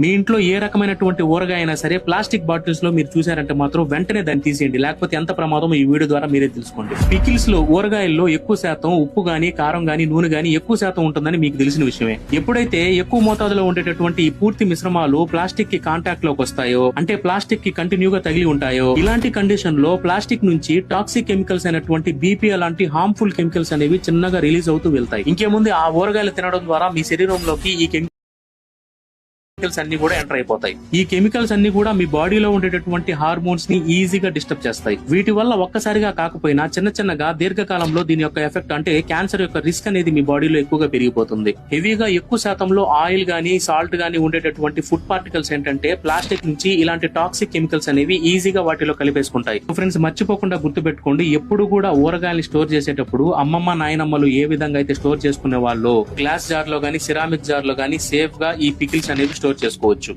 మీ ఇంట్లో ఏ రకమైనటువంటి ఊరగాయ అయినా సరే ప్లాస్టిక్ బాటిల్స్లో మీరు చూసారంటే మాత్రం వెంటనే దాన్ని తీసేయండి. లేకపోతే ఎంత ప్రమాదం ఈ వీడియో ద్వారా మీరే తెలుసుకోండి. పికిల్స్లో ఊరగాయల్లో ఎక్కువ శాతం ఉప్పు గానీ కారం గానీ నూనె గానీ ఎక్కువ శాతం ఉంటుందని మీకు తెలిసిన విషయమే. ఎప్పుడైతే ఎక్కువ మోతాదులో ఉండేటటువంటి ఈ పూర్తి మిశ్రమాలు ప్లాస్టిక్కి కాంటాక్ట్లోకి వస్తాయో అంటే ప్లాస్టిక్కి కంటిన్యూగా తగిలి ఉంటాయో ఇలాంటి కండిషన్లో ప్లాస్టిక్ నుంచి టాక్సిక్ కెమికల్స్ అయినటువంటి బీపీ లాంటి హార్మ్ఫుల్ కెమికల్స్ అనేవి చిన్నగా రిలీజ్ అవుతూ వెళ్తాయి. ఇంకేముంది? ఆ ఊరగాయలు తినడం ద్వారా మీ శరీరంలోకి ఈ కెమికల్స్ అన్ని కూడా ఎంటర్ అయిపోతాయి. ఈ కెమికల్స్ అన్ని కూడా మీ బాడీలో ఉండేటటువంటి హార్మోన్స్ని ఈజీగా డిస్టర్బ్ చేస్తాయి. వీటి వల్ల ఒక్కసారిగా కాకపోయినా చిన్న చిన్నగా దీర్ఘకాలంలో దీని యొక్క ఎఫెక్ట్ అంటే క్యాన్సర్ యొక్క రిస్క్ అనేది మీ బాడీలో ఎక్కువగా పెరిగిపోతుంది. హెవీగా ఎక్కువ శాతంలో ఆయిల్ గానీ సాల్ట్ గానీ ఉండేటటువంటి ఫుడ్ పార్టికల్స్ ఏంటంటే ప్లాస్టిక్ నుంచి ఇలాంటి టాక్సిక్ కెమికల్స్ అనేవి ఈజీగా వాటిలో కలిపేసుకుంటాయి. ఫ్రెండ్స్ మర్చిపోకుండా గుర్తుపెట్టుకోండి ఎప్పుడు కూడా ఊరగాయల్ని స్టోర్ చేసేటప్పుడు అమ్మమ్మ నాయనమ్మలు ఏ విధంగా అయితే స్టోర్ చేసుకునే వాళ్ళు గ్లాస్ జార్లో గానీ సిరామిక్ జార్లో గానీ సేఫ్గా ఈ పికిల్స్ అనేవి స్టోర్ చేసుకోవచ్చు.